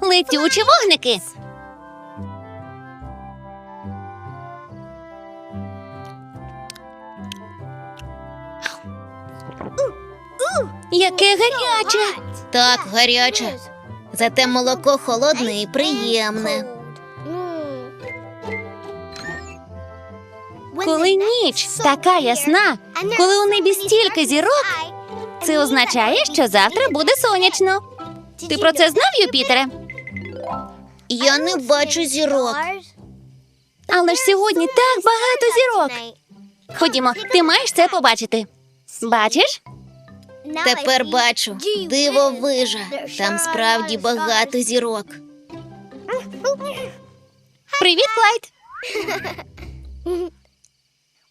Летючі вогники. Яке гаряче. Так, гаряче. Зате молоко холодне і приємне. Коли ніч така ясна, коли у небі стільки зірок, це означає, що завтра буде сонячно. Ти про це знав, Юпітере? Я не бачу зірок. Але ж сьогодні так багато зірок. Ходімо, ти маєш це побачити. Бачиш? Тепер бачу. Дивовижа. Там справді багато зірок. Привіт, Клайд.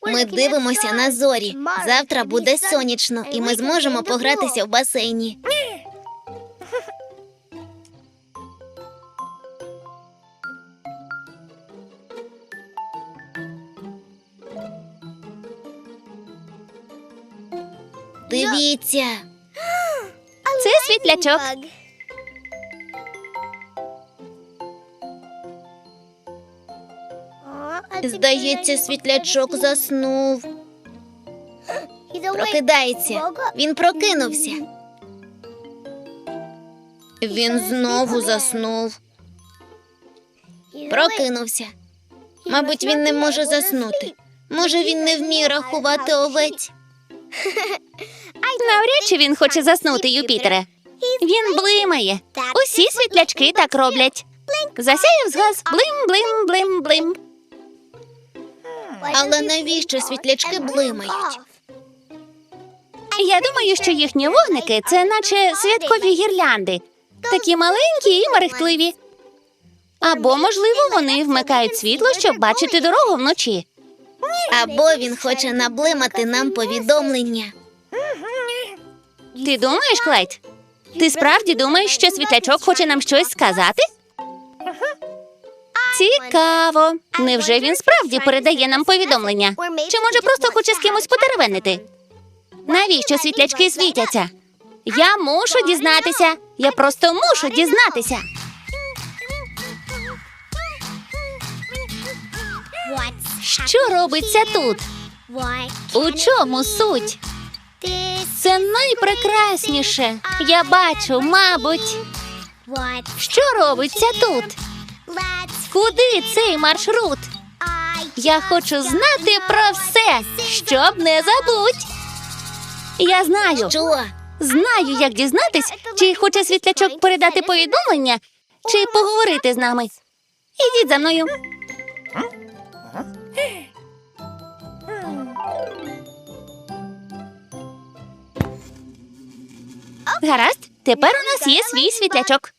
Ми дивимося на зорі. Завтра буде сонячно, і ми зможемо погратися в басейні. Дивіться, Це світлячок. здається, світлячок заснув. Прокидається. Він прокинувся. Він знову заснув. Прокинувся. Мабуть, він не може заснути. Може, він не вміє рахувати овець. Навряд чи він хоче заснути, Юпітере. Він блимає. Усі світлячки так роблять. Засяяв згас блим, блим, блим, блим. Але навіщо світлячки блимають? Я думаю, що їхні вогники це наче святкові гірлянди, такі маленькі і мерехтливі. Або, можливо, вони вмикають світло, щоб бачити дорогу вночі. Або він хоче наблимати нам повідомлення. Ти думаєш, Клайд? Ти справді думаєш, що світлячок хоче нам щось сказати? Цікаво. Невже він справді передає нам повідомлення? Чи може просто хоче з кимось потеревенити? Навіщо світлячки світяться? Я мушу дізнатися. Я просто мушу дізнатися. Що робиться тут? У чому суть? Це найпрекрасніше. Я бачу, мабуть, що робиться тут. Куди цей маршрут? Я хочу знати про все, щоб не забудь. Я знаю, Що? знаю, як дізнатись, чи хоче світлячок передати повідомлення, чи поговорити з нами. Ідіть за мною. Гаразд, тепер у нас є свій світлячок.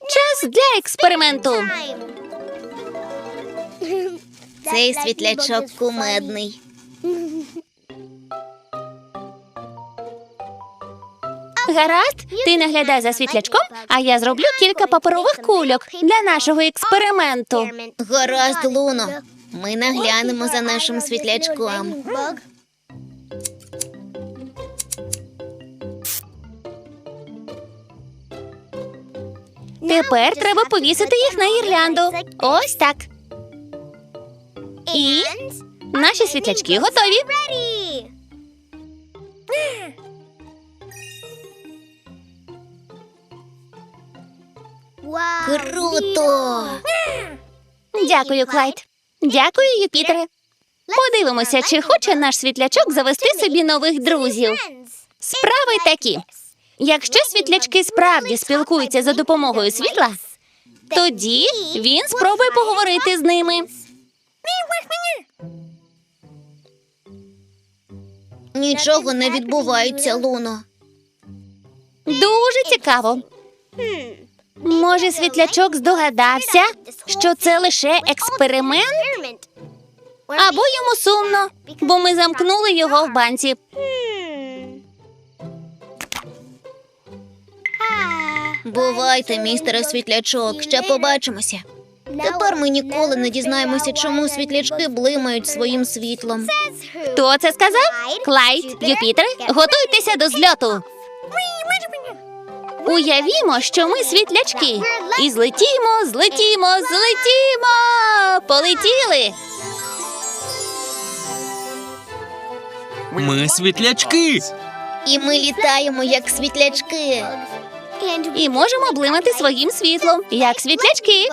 Час для експерименту. Цей світлячок кумедний. Гаразд, ти наглядай за світлячком, а я зроблю кілька паперових кульок для нашого експерименту. Гаразд, Луно. Ми наглянемо за нашим світлячком. Тепер треба повісити їх на гірлянду. Ось так. І наші світлячки готові. Круто! Дякую, Клайд. Дякую, Юпітере. Подивимося, чи хоче наш світлячок завести собі нових друзів. Справи такі. Якщо світлячки справді спілкуються за допомогою світла, тоді він спробує поговорити з ними. Нічого не відбувається, Луно. Дуже цікаво. Може, світлячок здогадався, що це лише експеримент? Або йому сумно, бо ми замкнули його в банці. Бувайте, містере світлячок, ще побачимося. Тепер ми ніколи не дізнаємося, чому світлячки блимають своїм світлом. Хто це сказав? Клайд, Юпітер, готуйтеся до зльоту. Уявімо, що ми світлячки. І злетімо, злетімо, злетімо. Полетіли. Ми світлячки. І ми літаємо, як світлячки. І можемо блимати своїм світлом, як світлячки.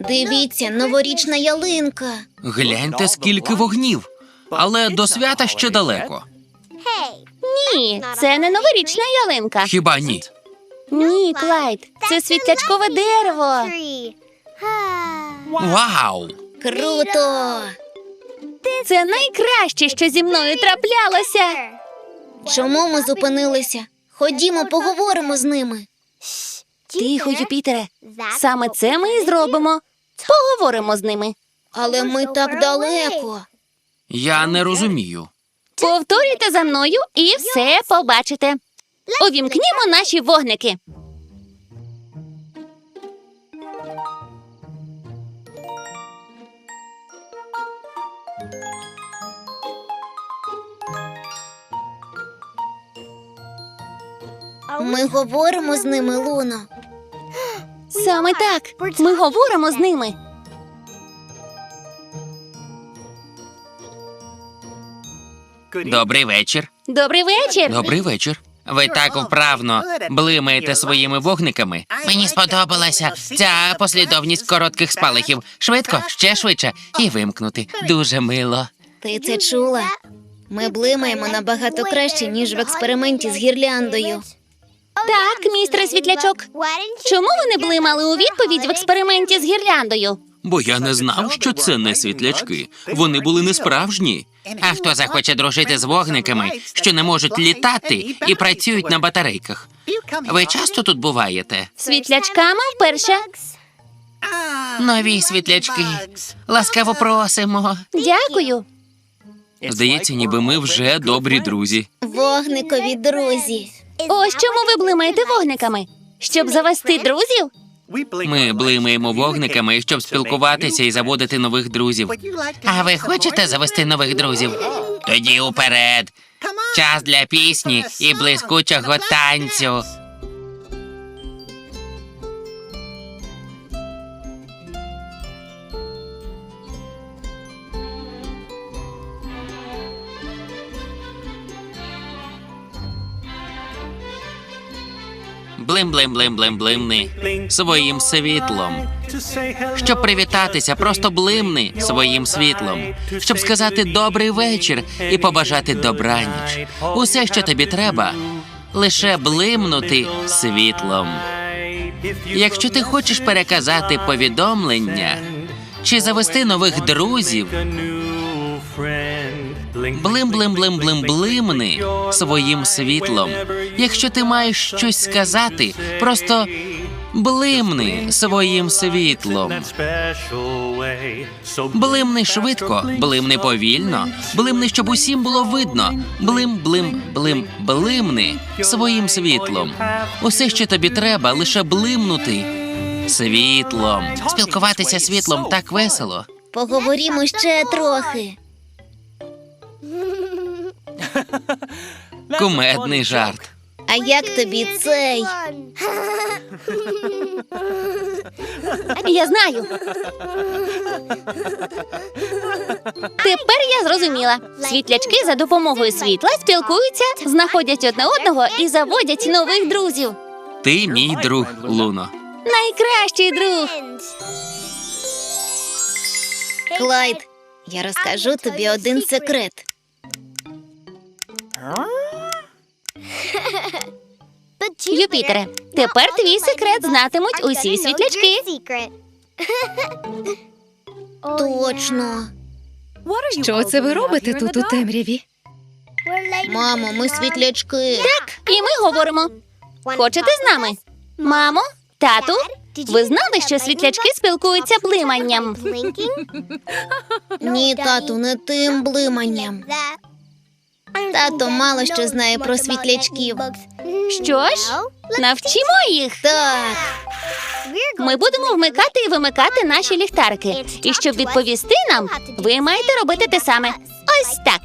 Дивіться, новорічна ялинка. Гляньте, скільки вогнів. Але до свята ще далеко. Ні, це не новорічна ялинка. Хіба ні? Ні, Клайд, це світлячкове дерево. Вау! Круто! Це найкраще, що зі мною траплялося. Чому ми зупинилися? Ходімо, поговоримо з ними. Тихо, Юпітере. Саме це ми і зробимо. Поговоримо з ними. Але ми так далеко. Я не розумію. Повторюйте за мною і все побачите. Увімкнімо наші вогники. Ми говоримо з ними, Луно. Саме так. Ми говоримо з ними. Добрий вечір. Добрий вечір. Добрий вечір. Ви так вправно блимаєте своїми вогниками. Мені сподобалася ця послідовність коротких спалахів. Швидко, ще швидше і вимкнути. Дуже мило. Ти це чула? Ми блимаємо набагато краще, ніж в експерименті з гірляндою. Так, містер Світлячок. Чому ви не блимали у відповідь в експерименті з гірляндою? Бо я не знав, що це не світлячки. Вони були не справжні. А хто захоче дружити з вогниками, що не можуть літати і працюють на батарейках? Ви часто тут буваєте? Світлячками вперше. Нові світлячки. Ласкаво просимо. Дякую. Здається, ніби ми вже добрі друзі. Вогникові друзі. Ось чому ви блимаєте вогниками? Щоб завести друзів? Ми блимаємо вогниками, щоб спілкуватися і заводити нових друзів. А ви хочете завести нових друзів? Тоді уперед. Час для пісні і блискучого танцю. Блим, блим, блим, блим, блимни своїм світлом. Щоб привітатися, просто блимни своїм світлом, щоб сказати добрий вечір і побажати добраніч. Усе, що тобі треба, лише блимнути світлом. Якщо ти хочеш переказати повідомлення чи завести нових друзів, блим, блим, блим, блим, блимни своїм світлом. Якщо ти маєш щось сказати, просто блимни своїм світлом. Блимни швидко, блимни повільно, блимни, щоб усім було видно. Блим, блим, блим, блимни своїм світлом. Усе, що тобі треба, лише блимнути світлом. Спілкуватися світлом так весело. Поговоримо ще трохи. Кумедний жарт. А як тобі цей? Я знаю. Тепер я зрозуміла. Світлячки за допомогою світла спілкуються, знаходять одне одного і заводять нових друзів. Ти мій друг, Луно. Найкращий друг. Клайд, я розкажу тобі один секрет. Юпітере, тепер твій секрет знатимуть усі світлячки. Точно. Що це ви робите тут у темряві? Мамо, ми світлячки. Так, І ми говоримо. Хочете з нами? Мамо, тату, ви знали, що світлячки спілкуються блиманням? Ні, тату, не тим блиманням. Тато мало що знає про світлячків. Що ж, навчимо їх. Так, Ми будемо вмикати і вимикати наші ліхтарики. І щоб відповісти нам, ви маєте робити те саме. Ось так.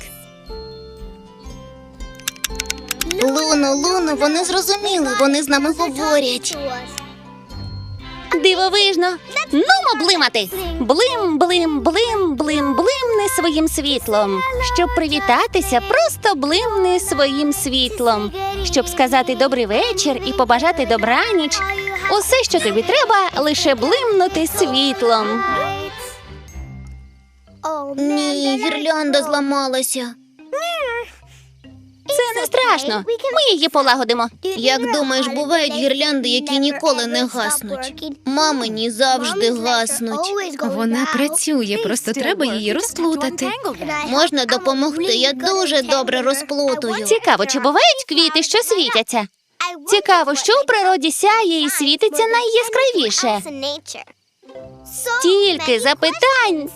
Луно, Луно, вони зрозуміли, вони з нами говорять. Дивовижно. Нумо блимати. Блим, блим, блим, блим, блимни своїм світлом. Щоб привітатися, просто блимни своїм світлом. Щоб сказати добрий вечір і побажати добраніч. Усе, що тобі треба, лише блимнути світлом. Ні, гірлянда зламалася. Не страшно. Ми її полагодимо. Як думаєш, бувають гірлянди, які ніколи не гаснуть? Мамині завжди гаснуть. Вона працює, просто треба її розплутати. Можна допомогти? Я дуже добре розплутую. Цікаво, чи бувають квіти, що світяться? Цікаво, що у природі сяє і світиться найяскравіше. Тільки запитань.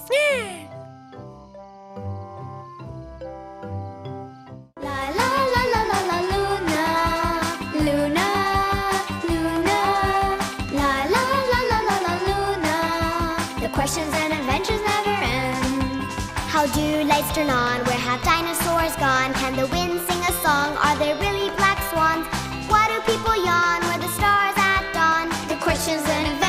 And adventures never end. How do lights turn on? Where have dinosaurs gone? Can the wind sing a song? Are there really black swans? Why do people yawn? Where the stars at dawn? The questions and